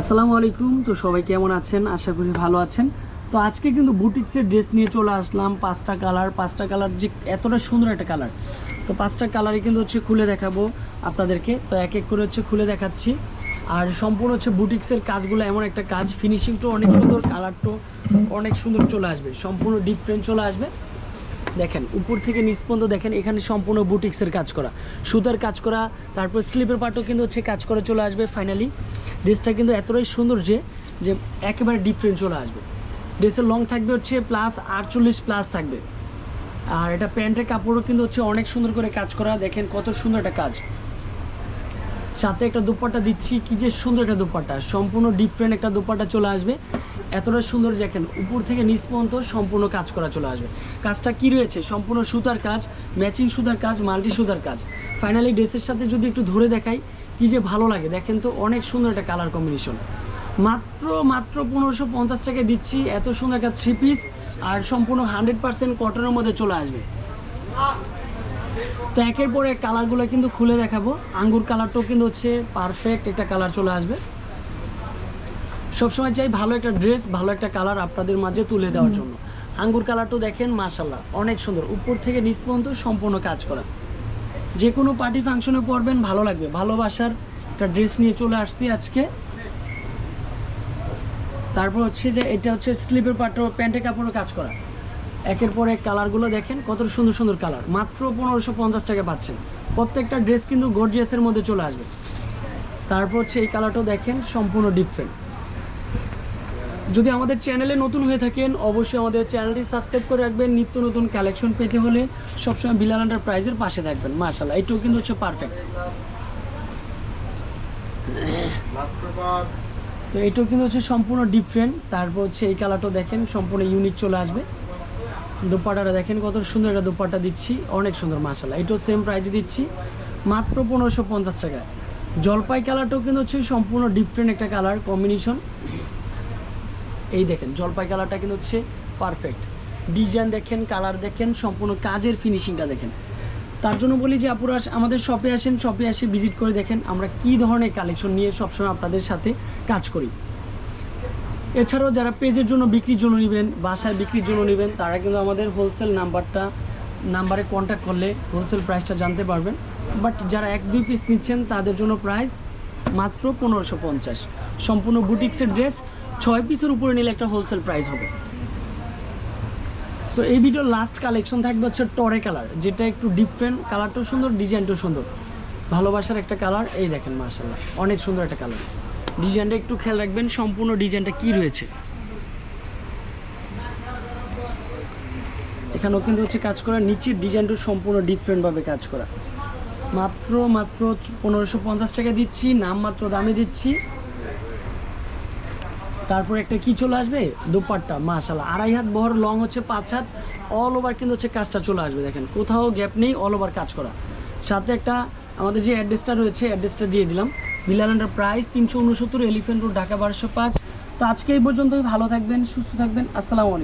আসসালামু আলাইকুম। তো সবাই কেমন আছেন? আশা করি ভালো আছেন। তো আজকে কিন্তু বুটিক্সের ড্রেস নিয়ে চলে আসলাম পাঁচটা কালার। পাঁচটা কালার যে এতটা সুন্দর একটা কালার। তো পাঁচটা কালারই কিন্তু হচ্ছে খুলে দেখাবো আপনাদেরকে। তো এক এক করে হচ্ছে খুলে দেখাচ্ছি। আর সম্পূর্ণ হচ্ছে বুটিক্সের কাজগুলো এমন একটা কাজ। ফিনিশিংটাও অনেক সুন্দর কালারটাও অনেক সুন্দর চলে আসবে। সম্পূর্ণ ডিফারেন্ট চলে আসবে। দেখেন, উপর থেকে নিচ পর্যন্ত দেখেন, এখানে সম্পূর্ণ বুটিক্সের কাজ করা। সুতার কাজ করা, তারপর স্লিপের পার্টও কিন্তু হচ্ছে কাজ করে চলে আসবে ফাইনালি ড্রেসটা কিন্তু এতটাই সুন্দর যে যে একেবারে ডিফারেন্ট চলে আসবে। ড্রেসের লং থাকবে হচ্ছে প্লাস আটচল্লিশ প্লাস থাকবে। আর এটা প্যান্টের কাপড়ও কিন্তু হচ্ছে অনেক সুন্দর করে কাজ করা। দেখেন কত সুন্দর একটা কাজ। সাথে একটা দুপাট্টা দিচ্ছি। কি যে সুন্দর একটা দুপাট্টা। সম্পূর্ণ ডিফারেন্ট একটা দুপাট্টা চলে আসবে। এতটা সুন্দর দেখেন, উপর থেকে নিচ পর্যন্ত সম্পূর্ণ কাজ করা চলে আসবে। কাজটা কি রয়েছে? সম্পূর্ণ সুতার কাজ ম্যাচিং সুতার কাজ মাল্টি সুতার কাজ। ফাইনালি ড্রেসের সাথে যদি একটু ধরে দেখাই, কি যে ভালো লাগে। দেখেন তো, অনেক সুন্দর একটা কালার কম্বিনেশন মাত্র মাত্র পনেরোশো পঞ্চাশ টাকায় দিচ্ছি, এত সুন্দর একটা থ্রি পিস আর সম্পূর্ণ হান্ড্রেড পার্সেন্ট কটনের মধ্যে চলে আসবে। তো একের পর কালারগুলো কিন্তু খুলে দেখাবো। আঙ্গুর কালারটাও কিন্তু হচ্ছে পারফেক্ট একটা কালার চলে আসবে। সবসময় চাই ভালো একটা ড্রেস ভালো একটা কালার আপনাদের মাঝে তুলে দেওয়ার জন্য। আঙ্গুর কালারটাও দেখেন মাশাল্লাহ অনেক সুন্দর। উপর থেকে নিচ পর্যন্ত সম্পূর্ণ কাজ করা। যে কোনো পার্টি ফাংশনে পরবেন ভালো লাগবে। ভালোবাসার একটা ড্রেস নিয়ে চলে আসছি আজকে। তারপর হচ্ছে যে এটা হচ্ছে স্লিপের পাট্টো প্যান্টের কাপড়ও কাজ করা। একের পর এক কালারগুলো দেখেন কত সুন্দর সুন্দর কালার মাত্র পনেরোশো পঞ্চাশ টাকা পাচ্ছেন। প্রত্যেকটা ড্রেস কিন্তু গর্জিয়াসের মধ্যে চলে আসবে। তারপর হচ্ছে এই কালারটাও দেখেন সম্পূর্ণ ডিফারেন্ট যদি আমাদের চ্যানেলে নতুন হয়ে থাকেন অবশ্যই আমাদের চ্যানেলটি সাবস্ক্রাইব করে রাখবেন। নিত্য নতুন কালেকশন পেতে হলে সবসময় বিলাল এন্টারপ্রাইজের পাশে থাকবেন মার্শাল্লাহ এইটাও কিন্তু হচ্ছে পারফেক্ট তো এটাও কিন্তু হচ্ছে সম্পূর্ণ ডিফারেন্ট তারপর হচ্ছে এই কালারটাও দেখেন সম্পূর্ণ ইউনিক চলে আসবে। দোপাটাটা দেখেন কত সুন্দর একটা দোপাট্টা দিচ্ছি। অনেক সুন্দর মাসাল্লাহ এটাও সেম প্রাইজে দিচ্ছি। মাত্র পনেরোশো পঞ্চাশ টাকায়। জলপাই কালারটাও কিন্তু হচ্ছে সম্পূর্ণ ডিফারেন্ট একটা কালার কম্বিনেশন এই দেখেন, জলপাই কালারটা কিন্তু হচ্ছে পারফেক্ট ডিজাইন দেখেন কালার দেখেন, সম্পূর্ণ কাজের ফিনিশিংটা দেখেন। তার জন্য বলি যে, আপুরা, আমাদের শপে আসেন শপে এসে ভিজিট করে দেখেন আমরা কি ধরনের কালেকশন নিয়ে সবসময় আপনাদের সাথে কাজ করি। এছাড়াও যারা পেজের জন্য বিক্রির জন্য নেবেন, বাসায় বিক্রির জন্য নেবেন, তারা কিন্তু আমাদের হোলসেল নাম্বারটা নাম্বারে কন্ট্যাক্ট করলে হোলসেল প্রাইসটা জানতে পারবেন। বাট যারা এক, দুই পিস নিচ্ছেন, তাদের জন্য প্রাইস মাত্র পনেরোশো পঞ্চাশ। সম্পূর্ণ বুটিক্সের ড্রেস ছয় পিসের উপরে নিলে একটা হোলসেল প্রাইস হবে। তো এই ভিডিওর লাস্ট কালেকশন থাকবে হচ্ছে টরে কালার যেটা একটু ডিফারেন্ট কালারটাও সুন্দর ডিজাইনটাও সুন্দর। ভালোবাসার একটা কালার এই দেখেন মার্শাল্লাহ অনেক সুন্দর একটা কালার ডিজাইনটা একটু খেয়াল রাখবেন, সম্পূর্ণ ডিজাইনটা কি রয়েছে। এখানেও কিন্তু হচ্ছে কাজ করা, নিচের ডিজাইনটা সম্পূর্ণ ডিফারেন্টভাবে কাজ করা। মাত্র মাত্র পনেরোশো পঞ্চাশ টাকা দিচ্ছি, নাম মাত্র দামে দিচ্ছি। তারপর একটা কি চলে আসবে? দুপাট্টা মাশাল্লাহ আড়াই হাত বহর লং হচ্ছে, পাঁচ হাত অল ওভার কিন্তু হচ্ছে কাজটা চলে আসবে, দেখেন। কোথাও গ্যাপ নেই অল ওভার কাজ করা। সাথে একটা আমাদের যে অ্যাড্রেসটা রয়েছে অ্যাড্রেসটা দিয়ে দিলাম। বিলালান্ডার প্রাইস তিনশো উনসত্তর এলিফেন্ট রোড ঢাকা বারোশো পাঁচ। তো আজকে এই পর্যন্তই, ভালো থাকবেন, সুস্থ থাকবেন, আসসালামু আলাইকুম।